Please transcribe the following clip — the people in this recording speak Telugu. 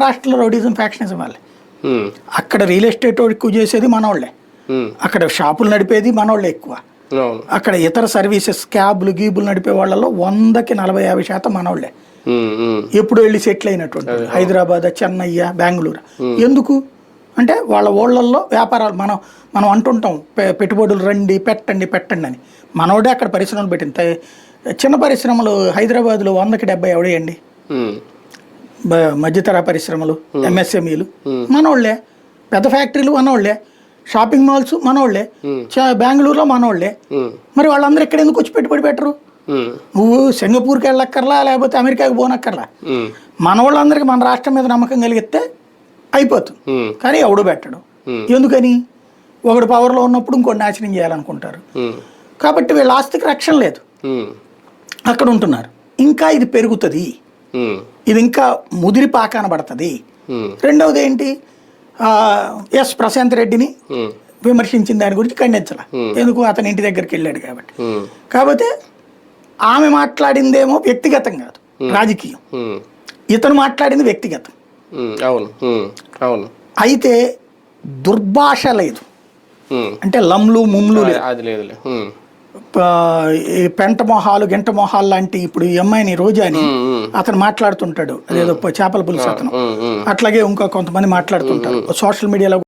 రాష్ట్రంలో రౌడీజం ఫ్యాక్షనిజం వాళ్ళే. అక్కడ రియల్ ఎస్టేట్ ఎక్కువ చేసేది మనోళ్ళే. అక్కడ షాపులు నడిపేది మనోళ్ళే ఎక్కువ. అక్కడ ఇతర సర్వీసెస్ క్యాబ్లు గీబులు నడిపే వాళ్ళలో వందకి నలభై యాభై శాతం మనోళ్ళే. ఎప్పుడు వెళ్ళి సెటిల్ అయినటువంటి. హైదరాబాద్ చెన్నయ్య బెంగళూరు. ఎందుకు? అంటే వాళ్ళ ఊళ్ళల్లో వ్యాపారాలు మనం మనం అంటుంటాం పెట్టుబడులు రండి పెట్టండి పెట్టండి అని. మనోడే అక్కడ పరిశ్రమలు పెట్టింది. తే- చిన్న పరిశ్రమలు హైదరాబాద్లో వందకి డెబ్బై ఎవడేయండి? మధ్యతర పరిశ్రమలు ఎంఎస్ఎంఈలు మనోళ్ళే పెద్ద ఫ్యాక్టరీలు మనోళ్ళే షాపింగ్ మాల్స్ మనోళ్ళే చ- బెంగళూరులో మనోళ్ళే ఉమ్, మరి వాళ్ళందరూ ఇక్కడ ఎందుకు వచ్చి పెట్టుబడి పెట్టరు? నువ్వు సింగపూర్కి వెళ్ళక్కర్లా లేకపోతే అమెరికాకి పోనక్కర్లా? ఉమ్, మన వాళ్ళందరికీ మన రాష్ట్రం మీద నమ్మకం కలిగితే అయిపోతుంది. కానీ ఎవడు పెట్టడు. Hmm. ఎందుకని? ఒకడు పవర్లో ఉన్నప్పుడు ఇంకోటి నాశనం చేయాలనుకుంటారు. కాబట్టి వీళ్ళ ఆస్తికి రక్షణ లేదు. అక్కడ ఉంటున్నారు. ఇంకా ఇది పెరుగుతుంది. ఇది ఇంకా ముదిరి పాకాన పడుతుంది. రెండవది ఏంటి ఎస్ ప్రశాంత్ రెడ్డిని విమర్శించిన దాని గురించి ఖండించాల. ఎందుకు అతని ఇంటి దగ్గరికి వెళ్ళాడు కాబట్టి. కాకపోతే ఆమె మాట్లాడిందేమో వ్యక్తిగతం కాదు రాజకీయం. ఇతను మాట్లాడింది వ్యక్తిగతం. అవును. అవును. అయితే దుర్భాష లేదు. అంటే లంలు ముమ్లు లేదు. పెంట మొహాలు గంట మొహాలు లాంటి ఇప్పుడు ఈ అమ్మాయిని రోజాని అతను మాట్లాడుతుంటాడు. అదేదో చేపల పులుసు అతను. అట్లాగే ఇంకా కొంతమంది మాట్లాడుతుంటారు. సోషల్ మీడియాలో